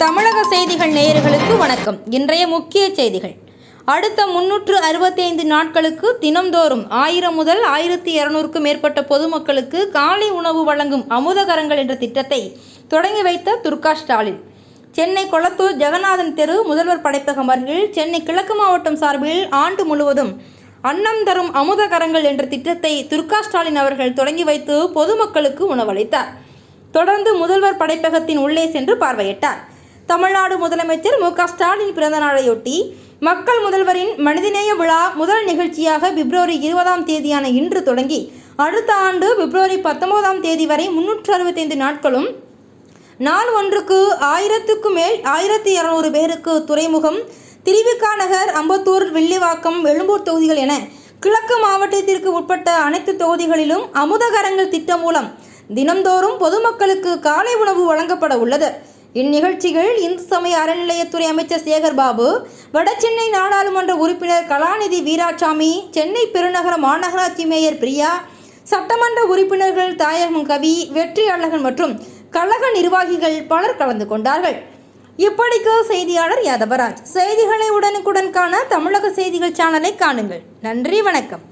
தமிழக செய்திகள் நேயர்களுக்கு வணக்கம். இன்றைய முக்கிய செய்திகள். அடுத்த முன்னூற்று அறுபத்தைந்து நாட்களுக்கு தினம்தோறும் ஆயிரம் முதல் ஆயிரத்தி இருநூறுக்கும் மேற்பட்ட பொதுமக்களுக்கு காலை உணவு வழங்கும் அமுதகரங்கள் என்ற திட்டத்தை தொடங்கி வைத்த துர்கா ஸ்டாலின். சென்னை கொளத்தூர் ஜெகநாதன் தெரு முதல்வர் படைப்பகம் அருகில் சென்னை கிழக்கு மாவட்டம் சார்பில் ஆண்டு முழுவதும் அன்னம் தரும் அமுதகரங்கள் என்ற திட்டத்தை துர்கா ஸ்டாலின் அவர்கள் தொடங்கி வைத்து பொதுமக்களுக்கு உணவளித்தார். தொடர்ந்து முதல்வர் படைப்பகத்தின் உள்ளே சென்று பார்வையிட்டார். தமிழ்நாடு முதலமைச்சர் மு க ஸ்டாலின் பிறந்த நாளையொட்டி மக்கள் முதல்வரின் மனிதநேய விழா முதல் நிகழ்ச்சியாக பிப்ரவரி இருபதாம் தேதியான இன்று தொடங்கி அடுத்த ஆண்டு பிப்ரவரி பத்தொன்பதாம் தேதி வரை முன்னூற்று அறுபத்தைந்து நாட்களும் நாள் ஒன்றுக்கு ஆயிரத்துக்கு மேல் ஆயிரத்தி இரநூறு பேருக்கு துறைமுகம் திருவிக்கா நகர் அம்பத்தூர் வில்லிவாக்கம் எழும்பூர் தொகுதிகள் என கிழக்கு மாவட்டத்திற்கு உட்பட்ட அனைத்து தொகுதிகளிலும் அமுதகரங்கள் திட்டம் மூலம் தினந்தோறும் பொதுமக்களுக்கு காலை உணவு வழங்கப்பட உள்ளது. இந்நிகழ்ச்சிகள் இந்து சமய அறநிலையத்துறை அமைச்சர் சேகர் பாபு வடசென்னை நாடாளுமன்ற உறுப்பினர் கலாநிதி வீராசாமி சென்னை பெருநகர மாநகராட்சி மேயர் பிரியா சட்டமன்ற உறுப்பினர்கள் தாயகம் கவி வெற்றியாளர்கள் மற்றும் கழக நிர்வாகிகள் பலர் கலந்து கொண்டார்கள். இப்படிக்கு செய்தியாளர் யாதவராஜ். செய்திகளை உடனுக்குடன் காண தமிழக செய்திகள் சேனலை காணுங்கள். நன்றி வணக்கம்.